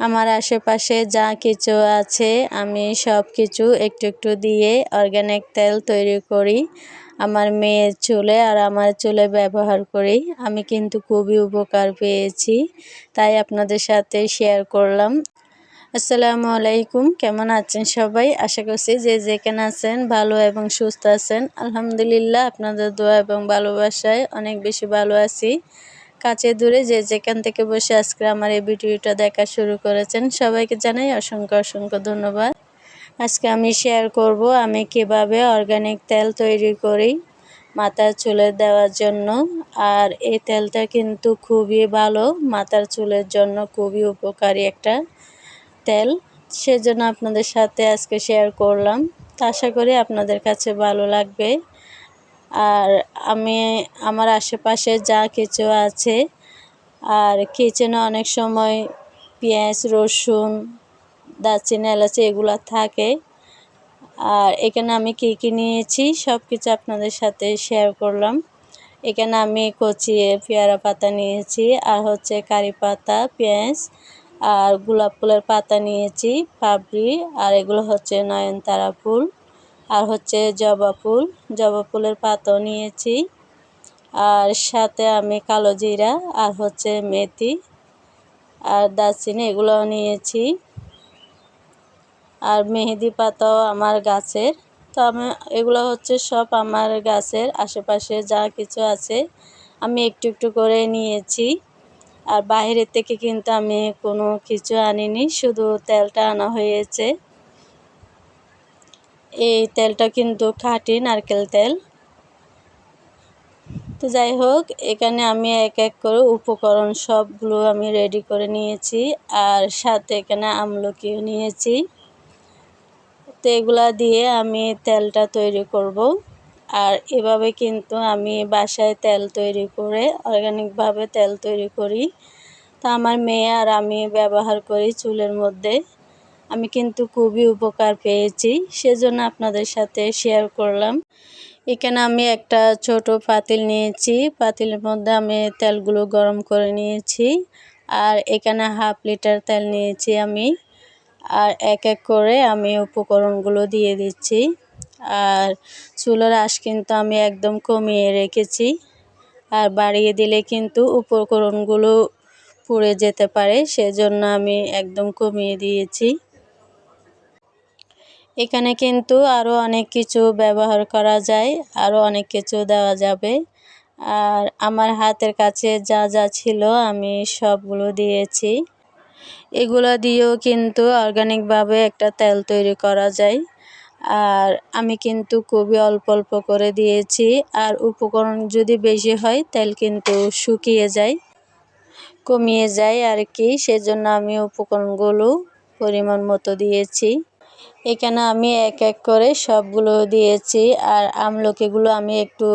আমার আশেপাশে যা কিছু আছে, আমি সব কিছু একটু একটু দিয়ে অর্গ্যানিক তেল তৈরি করি। আমার মেয়ের চুলে আর আমার চুলে ব্যবহার করি। আমি কিন্তু খুবই উপকার পেয়েছি, তাই আপনাদের সাথে শেয়ার করলাম। আসসালামু আলাইকুম, কেমন আছেন সবাই? আশা করছি যে যেখানে আছেন ভালো এবং সুস্থ আছেন। আলহামদুলিল্লাহ, আপনাদের দোয়া এবং ভালোবাসায় অনেক বেশি ভালো আছি। কাছে দূরে যে যেখান থেকে বসে আজকে আমার এই ভিডিওটা দেখা শুরু করেছেন, সবাইকে জানাই অসংখ্য অসংখ্য ধন্যবাদ। আজকে আমি শেয়ার করব আমি কীভাবে অর্গানিক তেল তৈরি করি মাথার চুলে দেওয়ার জন্য। আর এই তেলটা কিন্তু খুবই ভালো, মাথার চুলের জন্য খুবই উপকারী একটা তেল। সেজন্য আপনাদের সাথে আজকে শেয়ার করলাম। আশা করি আপনাদের কাছে ভালো লাগবে। আর আমি, আমার আশেপাশে যা কিছু আছে, আর কিচেনে অনেক সময় পেঁয়াজ, রসুন, দারচিনি, এলাচি এগুলো থাকে। আর এখানে আমি কী কী নিয়েছি সব কিছু আপনাদের সাথে শেয়ার করলাম। এখানে আমি কচিয়ে পেয়ারা পাতা নিয়েছি, আর হচ্ছে কারি পাতা, পেঁয়াজ, আর গোলাপ ফুলের পাতা নিয়েছি, পাবড়ি, আর এগুলো হচ্ছে নয়নতারা ফুল। আর হচ্ছে জবা ফুল। জবা ফুলের পাতাও নিয়েছি। আর সাথে আমি কালো জিরা আর হচ্ছে মেথি আর দারচিনি এগুলোও নিয়েছি। আর মেহেদি পাতাও আমার গাছের। তো আমি এগুলো হচ্ছে সব আমার গাছের আশেপাশে যা কিছু আছে আমি একটু একটু করে নিয়েছি। আর বাইরের থেকে কিন্তু আমি কোনো কিছু আনিনি, শুধু তেলটা আনা হয়েছে। এই তেলটা কিন্তু খাঁটি নারকেল তেল। তো যাই হোক, এখানে আমি এক এক করে উপকরণ সবগুলো আমি রেডি করে নিয়েছি আর সাথে এখানে আমলকিও নিয়েছি। তো এগুলা দিয়ে আমি তেলটা তৈরি করব আর এভাবে কিন্তু আমি বাসায় তেল তৈরি করে অর্গানিকভাবে তেল তৈরি করি। তা আমার মেয়ে আর আমি ব্যবহার করি চুলের মধ্যে। আমি কিন্তু খুবই উপকার পেয়েছি, সেজন্য আপনাদের সাথে শেয়ার করলাম। এখানে আমি একটা ছোট পাতিল নিয়েছি, পাতিলের মধ্যে আমি তেলগুলো গরম করে নিয়েছি, আর এখানে হাফ লিটার তেল নিয়েছি আমি, আর এক এক করে আমি উপকরণগুলো দিয়ে দিচ্ছি, আর চুলার আঁশ কিন্তু আমি একদম কমিয়ে রেখেছি, আর বাড়িয়ে দিলে কিন্তু উপকরণগুলো পুড়ে যেতে পারে, সেজন্য আমি একদম কমিয়ে দিয়েছি। এখানে কিন্তু আরও অনেক কিছু ব্যবহার করা যায় আরও অনেক কিছু দেওয়া যাবে। আর আমার হাতের কাছে যা যা ছিল আমি সবগুলো দিয়েছি। এগুলো দিয়েও কিন্তু অর্গানিকভাবে একটা তেল তৈরি করা যায়। আর আমি কিন্তু খুবই অল্প অল্প করে দিয়েছি। আর উপকরণ যদি বেশি হয়, তেল কিন্তু শুকিয়ে যায়, কমিয়ে যায় আর কি সেজন্য আমি উপকরণগুলো পরিমাণ মতো দিয়েছি। এখানে আমি এক এক করে সবগুলো দিয়েছি আর আমলকিগুলো আমি একটু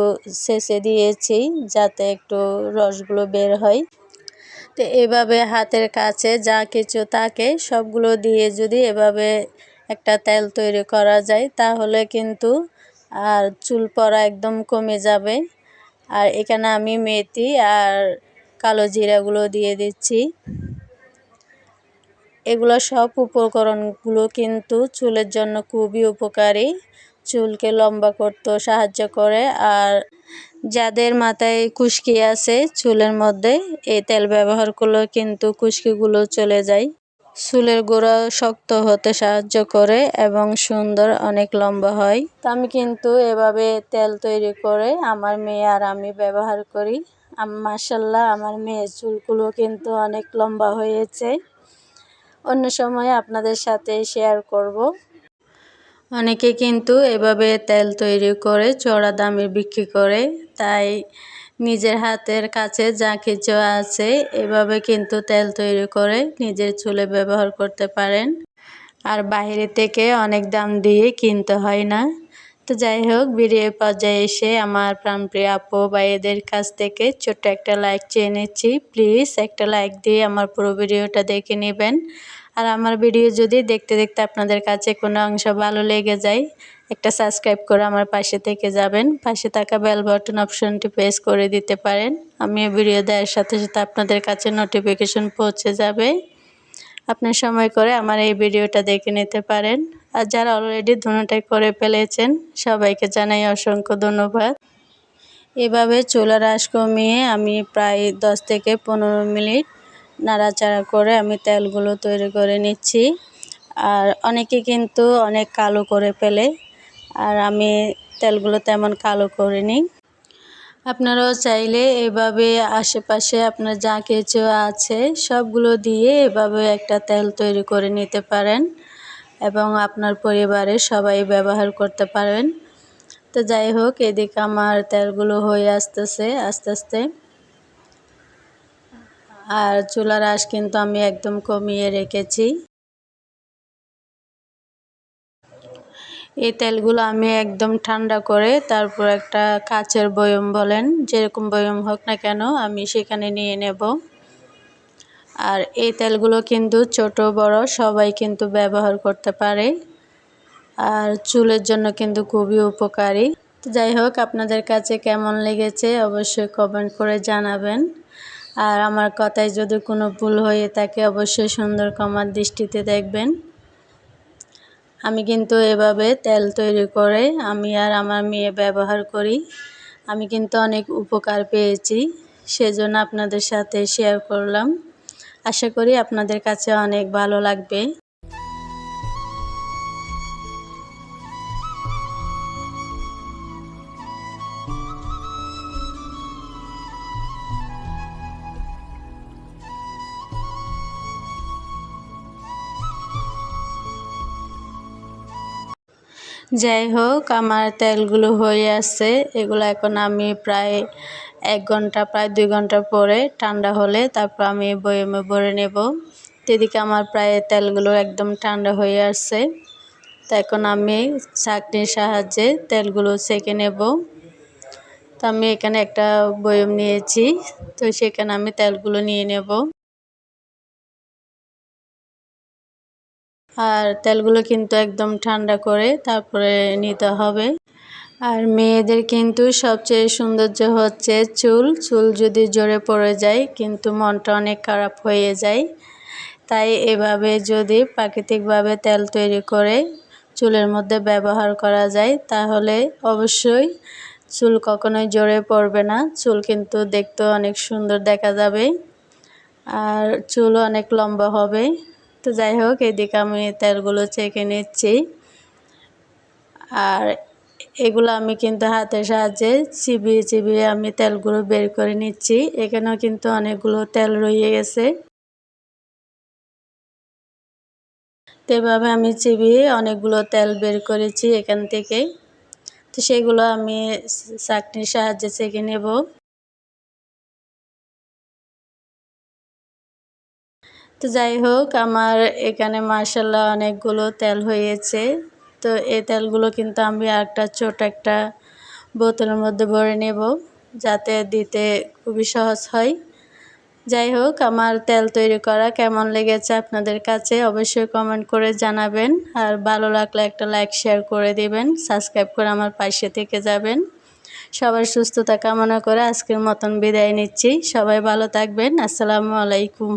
শেষে দিয়েছি যাতে একটু রসগুলো বের হয়। তো এভাবে হাতের কাছে যা কিছু থাকে সবগুলো দিয়ে যদি এভাবে একটা তেল তৈরি করা যায় তাহলে কিন্তু আর চুল পড়া একদম কমে যাবে। আর এখানে আমি মেথি আর কালো জিরাগুলো দিয়ে দিচ্ছি। এগুলো সব উপকরণগুলো কিন্তু চুলের জন্য খুবই উপকারী। চুলকে লম্বা করতেও সাহায্য করে। আর যাদের মাথায় খুশকি আছে চুলের মধ্যে, এই তেল ব্যবহার করলে কিন্তু খুশকিগুলো চলে যায়। চুলের গোড়া শক্ত হতে সাহায্য করে এবং সুন্দর অনেক লম্বা হয়। তো আমি কিন্তু এভাবে তেল তৈরি করে আমার মেয়ে আর আমি ব্যবহার করি। মাসাল্লাহ আমার মেয়ের চুলগুলো কিন্তু অনেক লম্বা হয়েছে। অন্য সময় আপনাদের সাথে শেয়ার করব। অনেকে কিন্তু এভাবে তেল তৈরি করে চড়া দামে বিক্রি করে, তাই নিজের হাতের কাছে যা কিছু আছে এভাবে কিন্তু তেল তৈরি করে নিজের চুলে ব্যবহার করতে পারেন। আর বাইরে থেকে অনেক দাম দিয়ে কিনতে হয় না। তো যাই হোক ভিডিও পর্যায়ে এসে আমার প্রাণপ্রিয় আপু ভাইয়েদের কাছ থেকে ছোট্ট একটা লাইক চেয়ে নিচ্ছি। প্লিজ একটা লাইক দিয়ে আমার পুরো ভিডিওটা দেখে নেবেন। আর আমার ভিডিও যদি দেখতে দেখতে আপনাদের কাছে কোনো অংশ ভালো লেগে যায়, একটা সাবস্ক্রাইব করে আমার পাশে থেকে যাবেন। পাশে থাকা বেল বাটন অপশনটি প্রেস করে দিতে পারেন। আমি ভিডিও দেওয়ার সাথে সাথে আপনাদের কাছে নোটিফিকেশন পৌঁছে যাবে। আপনার সময় করে আমার এই ভিডিওটা দেখে নিতে পারেন। আর যারা অলরেডি ধুনোটাই করে ফেলেছেন, সবাইকে জানাই অসংখ্য ধন্যবাদ। এভাবে চুলার আঁশ কমিয়ে আমি প্রায় দশ থেকে পনেরো মিনিট নাড়াচাড়া করে আমি তেলগুলো তৈরি করে নিচ্ছি। আর অনেকে কিন্তু অনেক কালো করে ফেলে, আর আমি তেলগুলো তেমন কালো করে নিই আপনারাও চাইলে এভাবে আশেপাশে আপনার যা কিছু আছে, সবগুলো দিয়ে এভাবে একটা তেল তৈরি করে নিতে পারেন। এবং আপনার পরিবারের সবাই ব্যবহার করতে পারেন। তো যাই হোক, এদিকে আমার তেলগুলো হয়ে আসতেছে, আস্তে আস্তে। আর চুলার আঁশ কিন্তু আমি একদম কমিয়ে রেখেছি। এই তেলগুলো আমি একদম ঠান্ডা করে তারপর একটা কাচের বয়ম বলেন, যেরকম বয়ম হোক না কেন, আমি সেখানে নিয়ে নেব। আর এই তেলগুলো কিন্তু ছোট, বড় সবাই কিন্তু ব্যবহার করতে পারে। আর চুলের জন্য কিন্তু খুবই উপকারী। যাই হোক, আপনাদের কাছে কেমন লেগেছে অবশ্যই কমেন্ট করে জানাবেন। আর আমার কথায় যদি কোনো ভুল হয়ে থাকে, অবশ্যই সুন্দর কমার দৃষ্টিতে দেখবেন। আমি কিন্তু এভাবে তেল তৈরি করে আমি আর আমার মেয়ে ব্যবহার করি। আমি কিন্তু অনেক উপকার পেয়েছি, সেজন্য আপনাদের সাথে শেয়ার করলাম। আশা করি আপনাদের কাছে অনেক ভালো লাগবে। যাই হোক, আমার তেলগুলো হয়ে আছে। এগুলো এখন আমি প্রায় এক ঘণ্টা, প্রায় দুই ঘণ্টা পরে ঠান্ডা হলে তারপর আমি বয়মে ভরে নেব। এদিকে আমার প্রায় তেলগুলো একদম ঠান্ডা হয়ে আসছে। তো এখন আমি চাকনির সাহায্যে তেলগুলো সেঁকে নেব। তো আমি এখানে একটা বয়ম নিয়েছি। তো সেখানে আমি তেলগুলো নিয়ে নেব। আর তেলগুলো কিন্তু একদম ঠান্ডা করে তারপরে নিতে হবে। আর মেয়েদের কিন্তু সবচেয়ে সৌন্দর্য হচ্ছে চুল। চুল যদি জোরে পড়ে যায়, কিন্তু মনটা অনেক খারাপ হয়ে যায়। তাই এভাবে যদি প্রাকৃতিকভাবে তেল তৈরি করে চুলের মধ্যে ব্যবহার করা যায়, তাহলে অবশ্যই চুল কখনোই জোরে পড়বে না। চুল কিন্তু দেখতে অনেক সুন্দর দেখা যাবে আর চুলও অনেক লম্বা হবে। তো যাই হোক, এদিকে আমি তেলগুলো চেকে নিচ্ছি। আর এগুলো আমি কিন্তু হাতের সাহায্যে চিবিয়ে চিবিয়ে আমি তেলগুলো বের করে নিচ্ছি। এখানেও কিন্তু অনেকগুলো তেল রয়ে গেছে। এভাবে আমি চিবিয়ে অনেকগুলো তেল বের করেছি এখান থেকে। তো সেগুলো আমি চাকনির সাহায্যে চেকে নেব। তো যাই হোক, আমার এখানে মার্শাল্লাহ অনেকগুলো তেল হয়েছে। তো এই তেলগুলো কিন্তু আমি একটা ছোট একটা বোতলের মধ্যে ভরে নেব, যাতে দিতে খুবই সহজ হয়। যাই হোক, আমার তেল তৈরি করা কেমন লেগেছে আপনাদের কাছে অবশ্যই কমেন্ট করে জানাবেন, আর ভালো লাগলে একটা লাইক শেয়ার করে দিবেন সাবস্ক্রাইব করে আমার পাশে থেকে যাবেন। সবার সুস্থতা কামনা করে আজকের মতন বিদায় নিচ্ছি। সবাই ভালো থাকবেন। আসসালামু আলাইকুম।